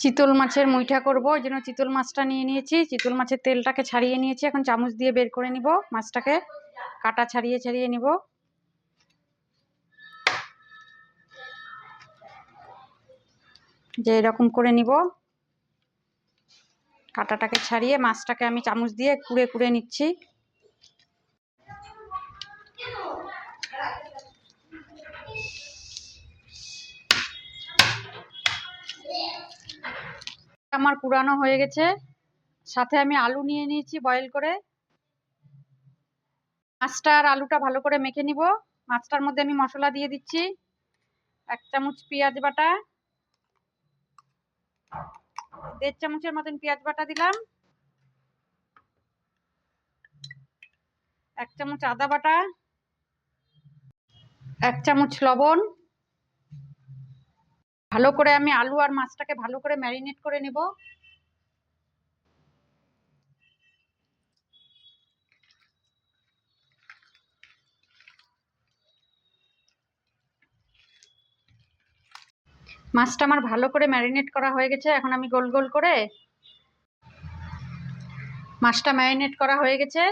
চিতল মাছের মুইঠা করব, ওই জন্য চিতল মাছটা নিয়ে নিয়েছি। চিতল মাছের তেলটাকে ছাড়িয়ে নিয়েছি, এখন চামচ দিয়ে বের করে নিব মাছটাকে। কাটা ছাড়িয়ে ছাড়িয়ে নিব। যে এরকম করে নিব। কাটাটাকে ছাড়িয়ে মাছটাকে আমি চামচ দিয়ে কুড়ে কুড়ে নিচ্ছি। আমার পুরানো হয়ে গেছে। সাথে আমি আলু নিয়ে নিয়েছি বয়েল করে। মাছটা আর আলুটা ভালো করে মেখে নিব। মাছটার মধ্যে আমি মশলা দিয়ে দিচ্ছি। এক চামচ পেঁয়াজ বাটা। দেড় চামচের মতন পেঁয়াজ বাটা দিলাম। এক চামচ আদা বাটা। এক চামচ লবণ। ভালো করে আমি আলু আর মাছটাকে ভালো করে ম্যারিনেট করে নেব। মাছটা আমার ভালো করে ম্যারিনেট করা হয়ে গেছে। এখন আমি গোল গোল করে মাছটা ম্যারিনেট করা হয়ে গেছে।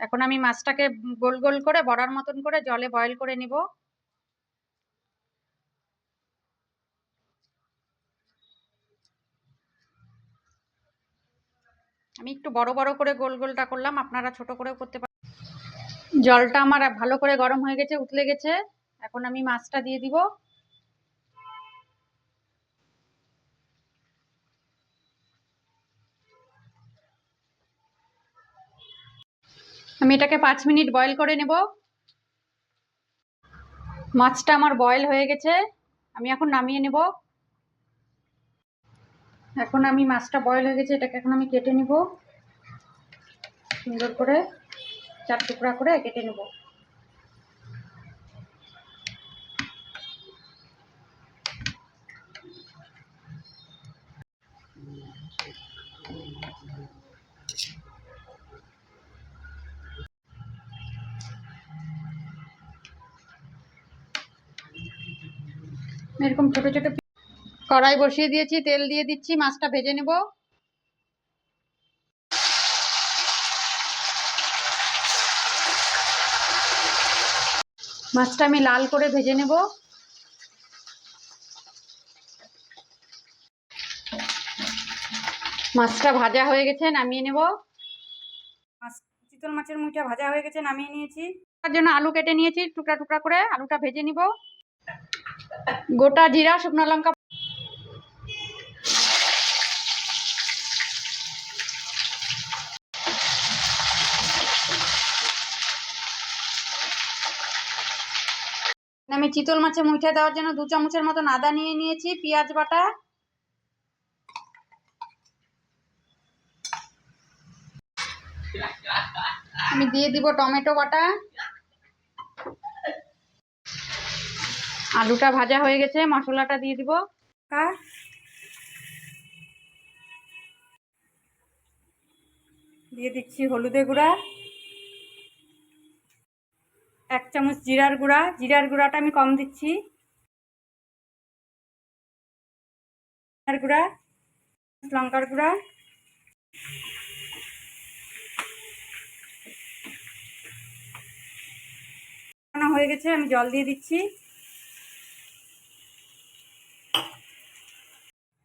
এখন আমি মাছটাকে গোল গোল করে বড়ার মতন করে জলে বয়েল করে নিব। আমি একটু বড় বড় করে গোল গোলটা করলাম, আপনারা ছোট করেও করতে পারেন জলটা আমার ভালো করে গরম হয়ে গেছে, উতলে গেছে। এখন আমি মাছটা দিয়ে দিব। আমি এটাকে পাঁচ মিনিট বয়েল করে নেব। মাছটা আমার বয়েল হয়ে গেছে। আমি এখন নামিয়ে নেব। এখন আমি মাছটা বয়েল হয়ে গেছে, এটাকে এখন আমি কেটে নেব। সুন্দর করে চার টুকরা করে কেটে নেব। এরকম ছোট ছোট কড়াই বসিয়ে দিয়েছি তেল দিয়ে দিচ্ছি মাছটা ভেজে নেব। মাছটা আমি লাল করে ভেজে নেব। মাছটা ভাজা হয়ে গেছে নামিয়ে নেব। মাছ চিতল মাছের মুইটা ভাজা হয়ে গেছে নামিয়ে নিয়েছি। তার জন্য আলু কেটে নিয়েছি টুকরা টুকরা করে আলুটা ভেজে নিব। গোটা জিরা শুকনো লঙ্কা আমি চিতল মাছে মুইঠা দেওয়ার জন্য দু চামচের মতন আদা নিয়ে নিয়েছি, পেঁয়াজ বাটা। আমি দিয়ে দিব টমেটো বাটা। আলুটা ভাজা হয়ে গেছে, মশলাটা দিয়ে দিব। দিয়ে দিচ্ছি হলুদে গুঁড়া। এক চামচ জিরার গুঁড়া। জিরার গুঁড়াটা আমি কম দিচ্ছি। গুঁড়া, লঙ্কার গুঁড়া। হয়ে গেছে, আমি জল দিয়ে দিচ্ছি।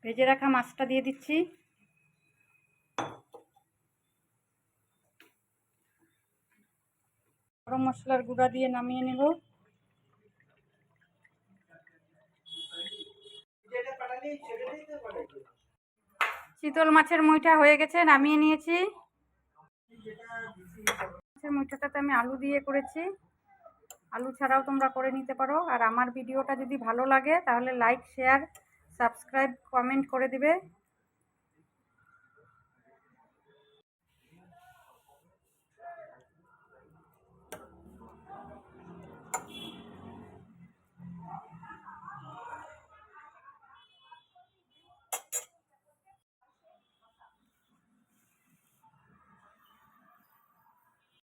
ভেজে রাখা মাছটা দিয়ে দিচ্ছি। গরম মশলার গুঁড়া দিয়ে নামিয়ে নেব। চিতল মাছের মুইটা হয়ে গেছে, নামিয়ে নিয়েছি। মাছের মুইটাটাতে আমি আলু দিয়ে করেছি। আলু ছাড়াও তোমরা করে নিতে পারো। আর আমার ভিডিওটা যদি ভালো লাগে, তাহলে লাইক শেয়ার সাবস্ক্রাইব কমেন্ট করে দিবে।